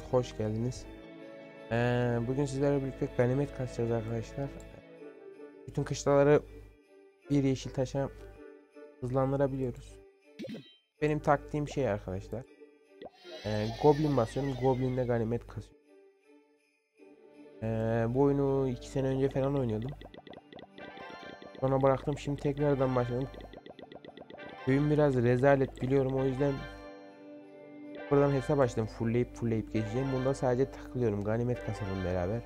Hoş geldiniz. Ee, bugün sizlerle birlikte ganimet kasacağız arkadaşlar. Bütün kışlaları bir yeşil taşa hızlandırabiliyoruz. Benim taktiğim şey arkadaşlar. Ee, Goblin basıyorum. Goblin'de ganimet kasıyorum. Ee, bu oyunu 2 sene önce falan oynuyordum. Sonra bıraktım. Şimdi tekrardan başladım. Köyüm biraz rezalet biliyorum o yüzden Buradan hesap açtım. Fullleyip fullleyip geçeceğim. Bunda sadece takılıyorum. Ganimet kasalım beraber.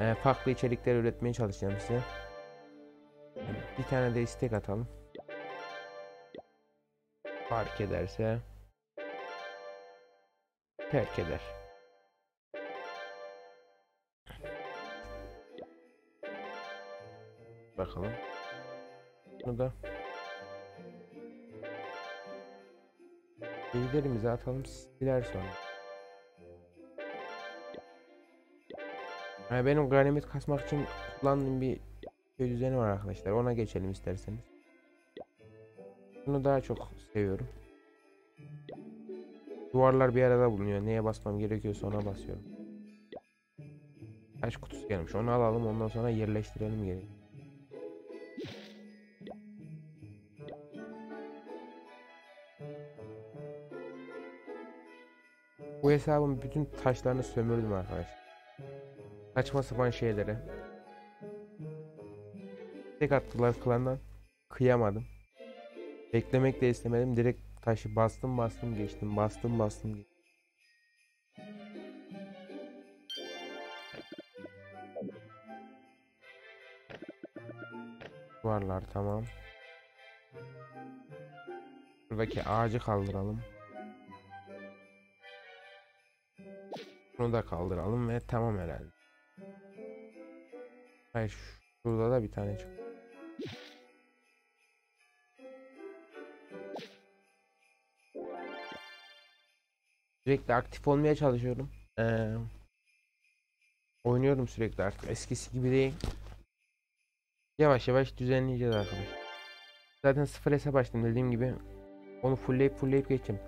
Ee, farklı içerikler üretmeye çalışacağım size. Bir tane de istek atalım. Fark ederse terk eder. Bakalım. Bunu da Bilgilerimizi atalım siler sonra. Yani benim ganimet kasmak için kullandığım bir köy düzeni var arkadaşlar. Ona geçelim isterseniz. Bunu daha çok seviyorum. Duvarlar bir arada bulunuyor. Neye basmam gerekiyorsa ona basıyorum. Taş kutusu gelmiş. Onu alalım ondan sonra yerleştirelim geri. Bu hesabın bütün taşlarını sömürdüm arkadaşlar. Saçma sapan şeylere. Tek attılar klandan. Kıyamadım. Beklemek de istemedim. Direkt taşı bastım bastım geçtim. Bastım bastım geçtim. Varlar tamam. Buradaki ağacı kaldıralım. Bunu da kaldıralım ve tamam herhalde. Hayır şurada da bir tane çık. Sürekli aktif olmaya çalışıyorum. Ee, oynuyorum sürekli artık. Eskisi gibi değil. Yavaş yavaş düzenleyeceğiz arkadaşlar. Zaten sıfır hesap açtım dediğim gibi. Onu fullleyip fullleyip geçeceğim.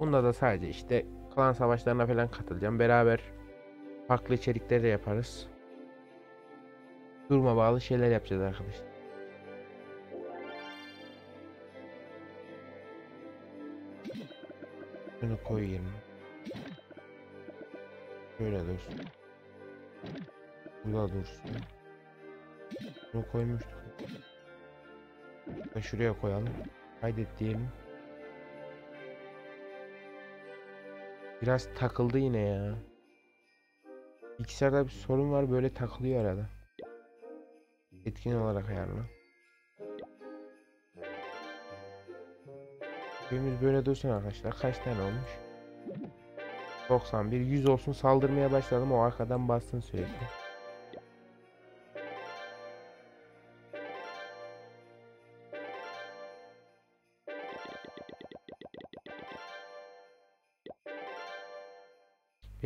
Bunda da sadece işte klan savaşlarına falan katılacağım. Beraber farklı içerikler de yaparız. Duruma bağlı şeyler yapacağız arkadaşlar. Şunu koyayım. Şöyle dursun. Burada dursun. Bunu koymuştuk. Şuraya koyalım. Kaydet diyelim. Biraz takıldı yine ya. Bilgisayarda bir sorun var böyle takılıyor arada. Etkin olarak ayarla. Köyümüz böyle dursun arkadaşlar. Kaç tane olmuş? 91 100 olsun saldırmaya başladım o arkadan bastın sürekli.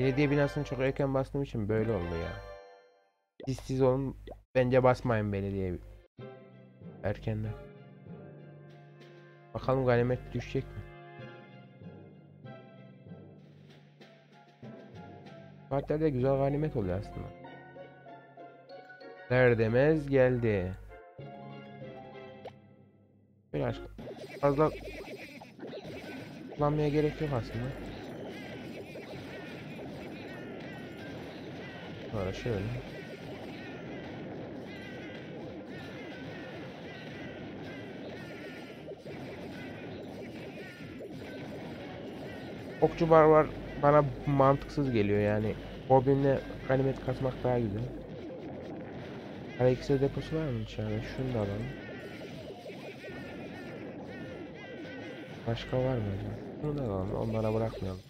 Belediye binasını çok erken bastığım için böyle oldu ya. Siz siz olun bence basmayın belediye erkenden. Bakalım ganimet düşecek mi? Partilerde güzel ganimet oluyor aslında. Derdemez geldi. Böyle aşk fazla kullanmaya gerek yok aslında. Sonra şöyle. Okçu barbar bana mantıksız geliyor yani. Goblin'le ganimet kasmak daha güzel. Kara iksir deposu var mı içeride? Şunu da alalım. Başka var mı? Şunu da alalım. Onlara bırakmayalım.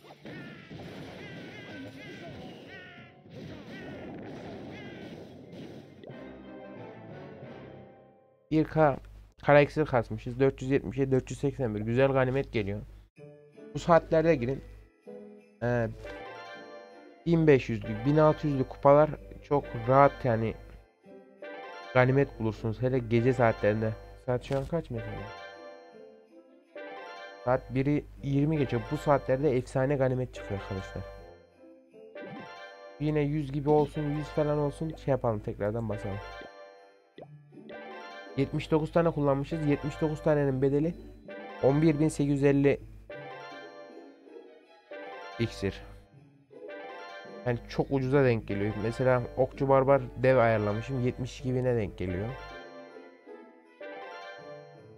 1K kara iksir kasmışız. 470'e 481. Güzel ganimet geliyor. Bu saatlerde girin. Ee, 1500'lük 1600'lük kupalar çok rahat yani ganimet bulursunuz. Hele gece saatlerinde. Saat şu an kaç mesela? Saat 1'i 20 geçiyor. Bu saatlerde efsane ganimet çıkıyor arkadaşlar. Yine 100 gibi olsun 100 falan olsun şey yapalım tekrardan basalım. 79 tane kullanmışız. 79 tanenin bedeli 11.850 iksir. Yani çok ucuza denk geliyor. Mesela Okçu Barbar dev ayarlamışım. 72 bine denk geliyor.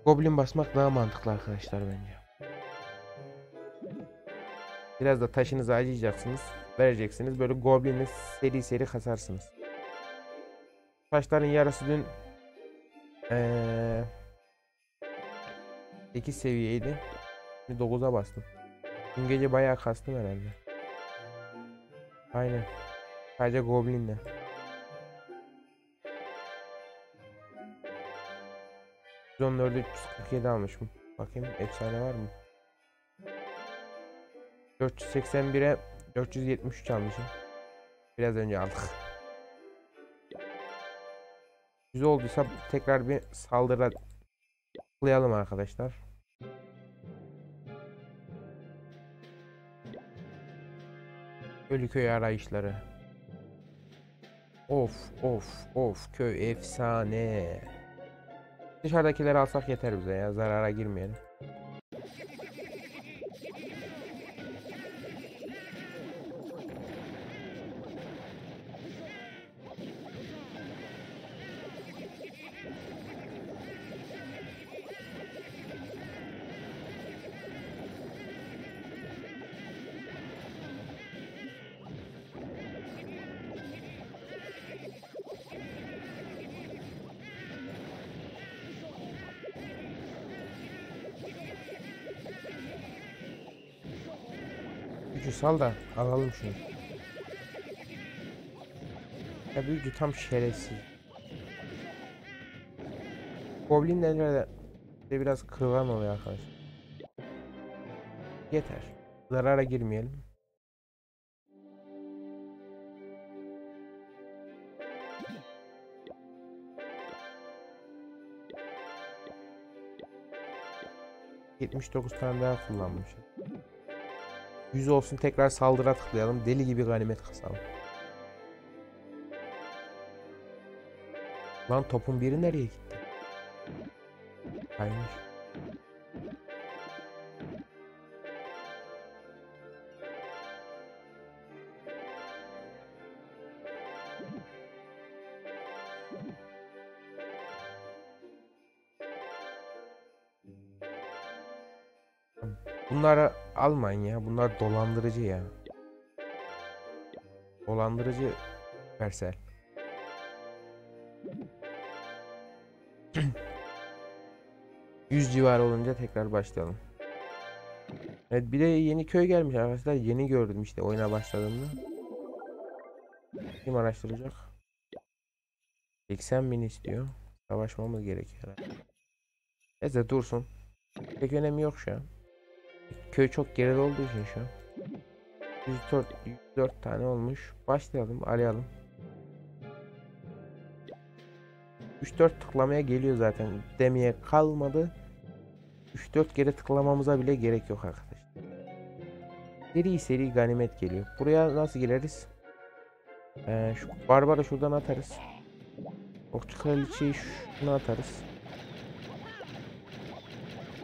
Goblin basmak daha mantıklı arkadaşlar bence. Biraz da taşınızı acıyacaksınız. Vereceksiniz. Böyle Goblin'i seri seri kasarsınız. Taşların yarısı dün ee, 8 seviyeydi. Şimdi 9'a bastım. Dün gece bayağı kastım herhalde. Aynen. Sadece Goblin'le. 114'e 347 almışım. Bakayım efsane var mı? 481'e 473 almışım. Biraz önce aldık. 100 olduysa tekrar bir saldırı tıklayalım arkadaşlar. Ölüköy arayışları. Of of of köy efsane. Dışarıdakileri alsak yeter bize ya zarara girmeyelim. Sal da alalım şunu. Ya büyücü tam şerefsiz. Goblinlere de biraz kırılan oluyor arkadaşlar. Yeter. Zarara girmeyelim. Yetmiş dokuz tane daha kullanmışım. 100 olsun tekrar saldıra tıklayalım. Deli gibi ganimet kasalım. Lan topun biri nereye gitti? Kaymış. Bunları almayın ya. Bunlar dolandırıcı ya. Dolandırıcı Persel. Yüz civarı olunca tekrar başlayalım. Evet bir de yeni köy gelmiş arkadaşlar. Yeni gördüm işte oyuna başladığımda. Kim araştıracak? 80 bin istiyor. Savaşmamız gerekiyor. Neyse dursun. Pek önemi yok şu an. Köy çok geride olduğu için şu an. 104, 104 tane olmuş. Başlayalım, arayalım. 3-4 tıklamaya geliyor zaten. Demeye kalmadı. 3-4 kere tıklamamıza bile gerek yok arkadaşlar. Seri seri ganimet geliyor. Buraya nasıl gireriz? Ee, şu barbarı şuradan atarız. Okçu kraliçeyi şuna atarız.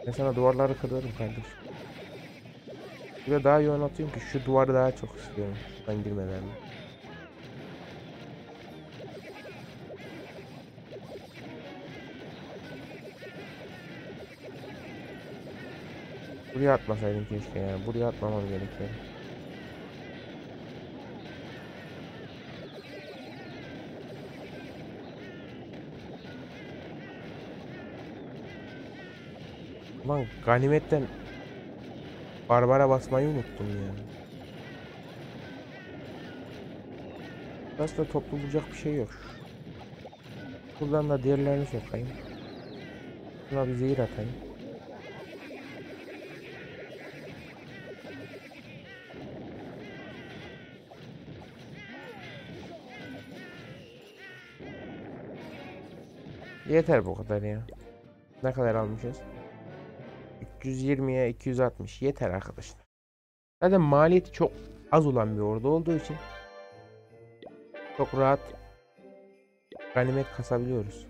Ben sana duvarları kırarım kardeşim. Şuraya daha yoğun atıyorum ki şu duvarı daha çok istiyorum. Ben girmeden. Buraya atmasaydım keşke ya. Buraya atmamam gerekiyor. Ulan ganimetten Barbara basmayı unuttum ya. Aslında toplu bulacak bir şey yok. Buradan da diğerlerini sokayım. Buna bir zehir atayım. Yeter bu kadar ya. Ne kadar almışız? 320'ye 260 yeter arkadaşlar. Zaten maliyeti çok az olan bir ordu olduğu için çok rahat ganimet kasabiliyoruz.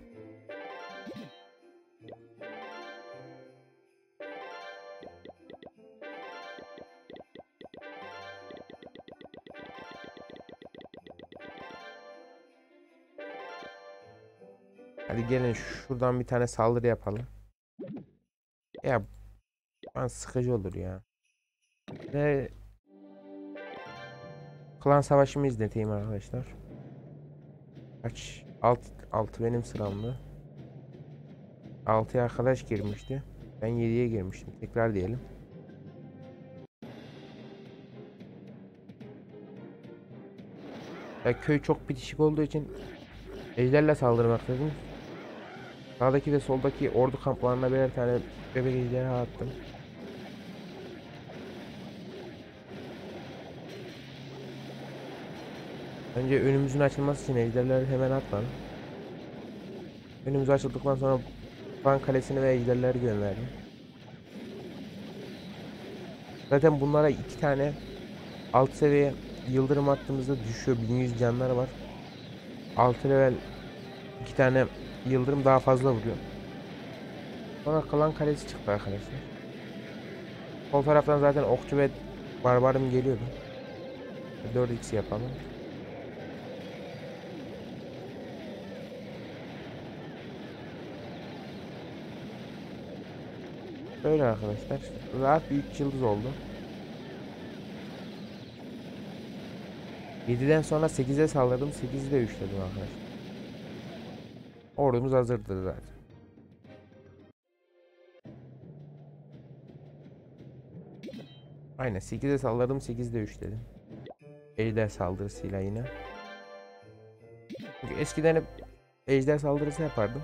Hadi gelin şuradan bir tane saldırı yapalım. Ya ben sıkıcı olur ya. Ve klan savaşımı izleteyim arkadaşlar. Kaç? Alt, altı benim sıramdı. 6'ya arkadaş girmişti. Ben 7'ye girmiştim. Tekrar diyelim. Ya köy çok bitişik olduğu için ejderle saldırmak dedim. Sağdaki ve soldaki ordu kamplarına birer tane bebek ejderha attım. Önce önümüzün açılması için ejderleri hemen atmadım. Önümüz açıldıktan sonra Van Kalesi'ni ve ejderleri gönderdim. Zaten bunlara iki tane alt seviye yıldırım attığımızda düşüyor. 1100 canları var. 6 level iki tane yıldırım daha fazla vuruyor. Sonra kalan kalesi çıktı arkadaşlar. Sol taraftan zaten okçu ve barbarım geliyordu. 4x yapalım. Böyle arkadaşlar. Rahat bir 3 yıldız oldu. 7'den sonra 8'e saldırdım. 8'i de 3 dedim arkadaşlar. Ordumuz hazırdır zaten. Aynen 8'e saldırdım 8'de 3 dedim. Ejder saldırısıyla yine. Çünkü eskiden hep ejder saldırısı yapardım.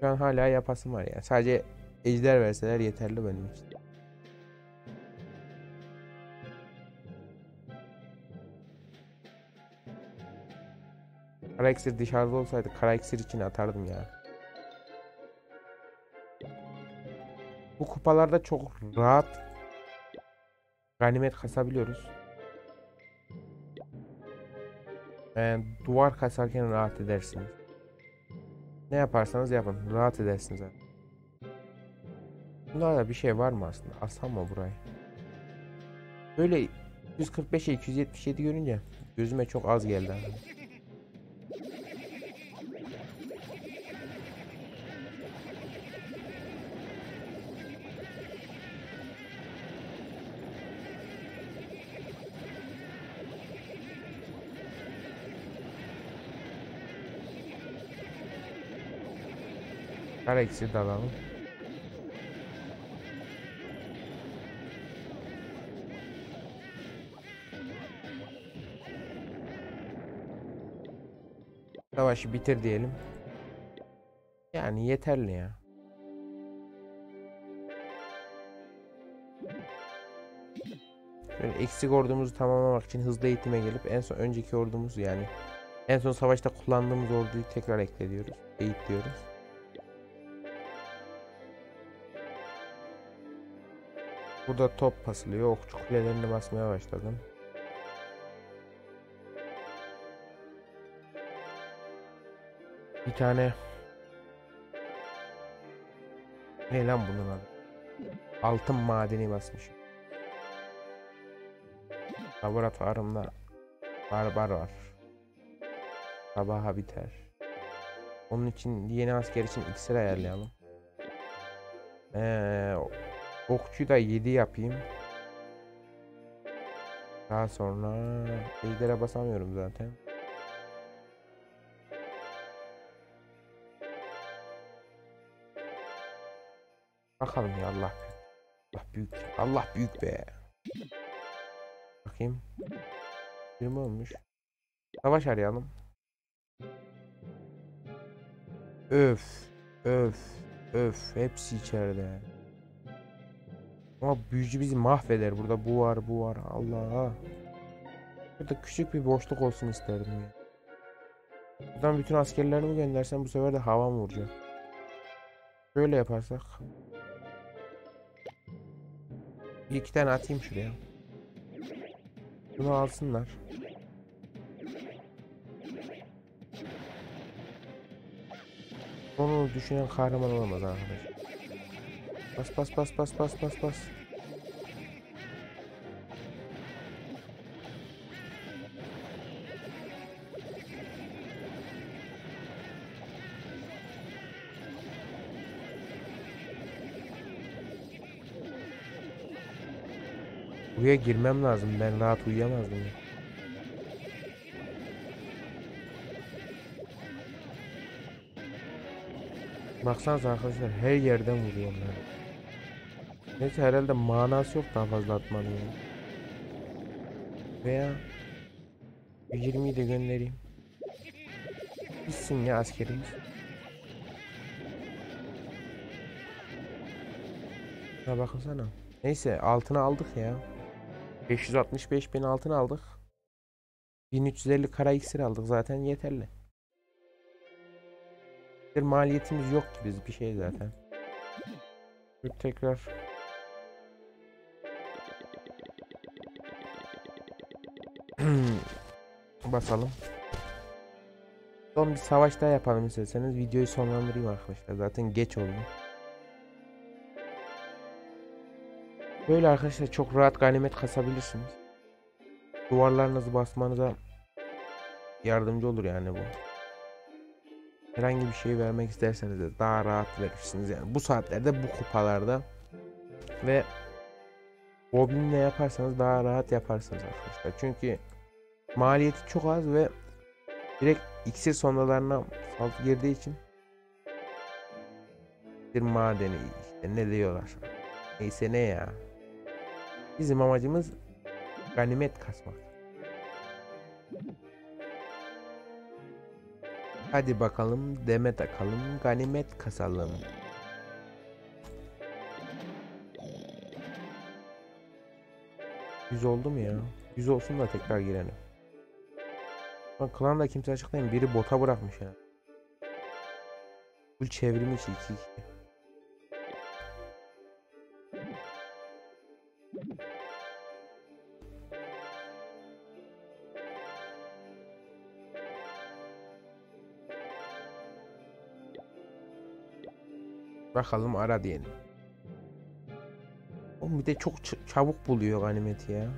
Şu an hala yapasım var ya. Sadece ejder verseler yeterli benim için. Kara dışarıda olsaydı kara iksir için atardım ya. Bu kupalarda çok rahat ganimet kasabiliyoruz. Yani duvar kasarken rahat edersiniz. Ne yaparsanız yapın. Rahat edersiniz. Bunlarda bir şey var mı aslında? Aslan mı burayı? Böyle 145'e 277 görünce gözüme çok az geldi. Kara iksir de alalım. Savaşı bitir diyelim. Yani yeterli ya. Böyle eksik ordumuzu tamamlamak için hızlı eğitime gelip en son önceki ordumuz yani en son savaşta kullandığımız orduyu tekrar ekliyoruz. Eğitliyoruz. Burada top pasılıyor. Okçu kulelerini basmaya başladım. Bir tane ne lan bunun adı? Altın madeni basmış. Laboratuvarımda barbar var. Sabaha biter. Onun için yeni asker için iksir ayarlayalım. Ee, Okçuyu da 7 yapayım. Daha sonra ejdere basamıyorum zaten. Bakalım ya Allah. Allah büyük. Allah büyük be. Bakayım. 20 olmuş. Savaş arayalım. Öf. Öf. Öf. Hepsi içeride. Ama büyücü bizi mahveder. Burada bu var bu var. Allah. Burada küçük bir boşluk olsun isterdim ya. Buradan bütün askerlerimi göndersem bu sefer de hava mı vuracak? Böyle yaparsak. Bir iki tane atayım şuraya. Bunu alsınlar. Onu düşünen kahraman olamaz arkadaş. Bas bas bas bas bas bas bas. Buraya girmem lazım. Ben rahat uyuyamazdım ya. Baksanıza arkadaşlar her yerden vuruyorlar. Neyse herhalde manası yok daha fazla atmanın ya. Veya 20'yi de göndereyim. Gitsin ya askerimiz. Ha bakın sana. Neyse altına aldık ya. 565 bin altın aldık. 1350 kara iksir aldık zaten yeterli. Bir maliyetimiz yok ki biz bir şey zaten. Tekrar basalım. Son bir savaş daha yapalım isterseniz videoyu sonlandırayım arkadaşlar. Zaten geç oldu. Böyle arkadaşlar çok rahat ganimet kasabilirsiniz. Duvarlarınızı basmanıza yardımcı olur yani bu. Herhangi bir şey vermek isterseniz de daha rahat verirsiniz yani. Bu saatlerde bu kupalarda ve Goblin'le yaparsanız daha rahat yaparsınız arkadaşlar. Çünkü maliyeti çok az ve direkt iksir sonralarına salt girdiği için bir madeni işte ne diyorlar. Neyse ne ya. Bizim amacımız ganimet kasmak. Hadi bakalım deme takalım ganimet kasalım. Yüz oldu mu ya? Yüz olsun da tekrar girelim. Lan klanda kimse açıklayın. Biri bota bırakmış ya. Full çevrim içi 2 2. Bakalım ara diyelim. Oğlum bir de çok çabuk buluyor ganimeti ya.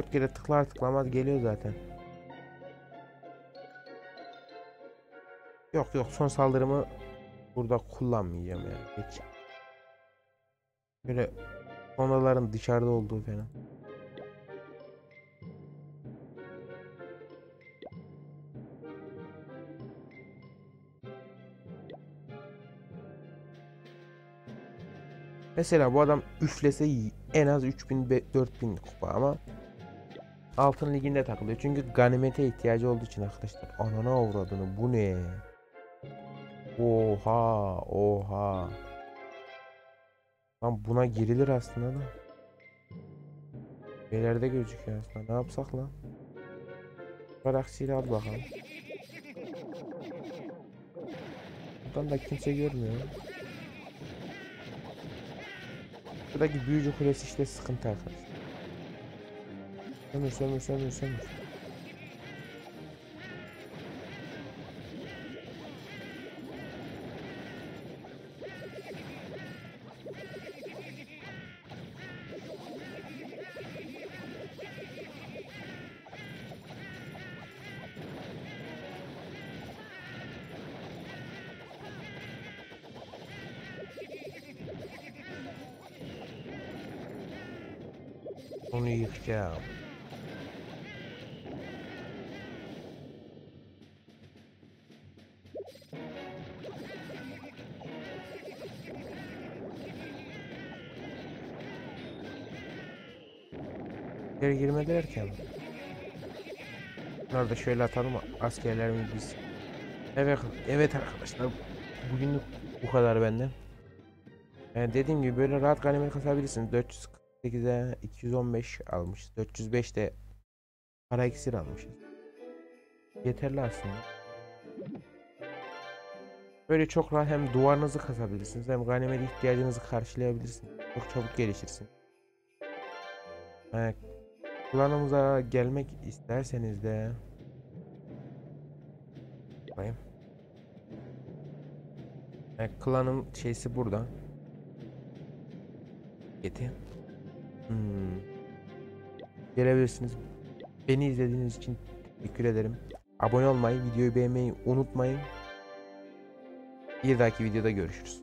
Dört kere tıklar tıklamaz geliyor zaten. Yok yok son saldırımı burada kullanmayacağım ya. Geç. Böyle sonraların dışarıda olduğu falan. Mesela bu adam üflese en az 3000 be- 4000 kupa ama Altın liginde takılıyor. Çünkü ganimete ihtiyacı olduğu için arkadaşlar. Anana avradını bu ne? Oha oha. Lan buna girilir aslında da. Nelerde gözüküyor aslında. Ne yapsak lan? Galaksiyle al bakalım. Buradan da kimse görmüyor. Buradaki büyücü kulesi işte sıkıntı arkadaşlar. Estamos, estamos, estamos, estamos. Only you can. İçeri girmediler ki ama. Bunları da şöyle atalım askerlerimiz biz. Evet, evet arkadaşlar. Bugünlük bu kadar benden. Yani dediğim gibi böyle rahat ganimet kasabilirsiniz. 448'e 215 almış. 405 de para iksir almışız. Yeterli aslında. Böyle çok rahat hem duvarınızı kasabilirsiniz hem ganimet ihtiyacınızı karşılayabilirsiniz. Çok çabuk gelişirsin. Ee, klanımıza gelmek isterseniz de Bakayım. Ee, klanın şeysi burada. Yeti. Hmm. Gelebilirsiniz. Beni izlediğiniz için teşekkür ederim. Abone olmayı, videoyu beğenmeyi unutmayın. Bir dahaki videoda görüşürüz.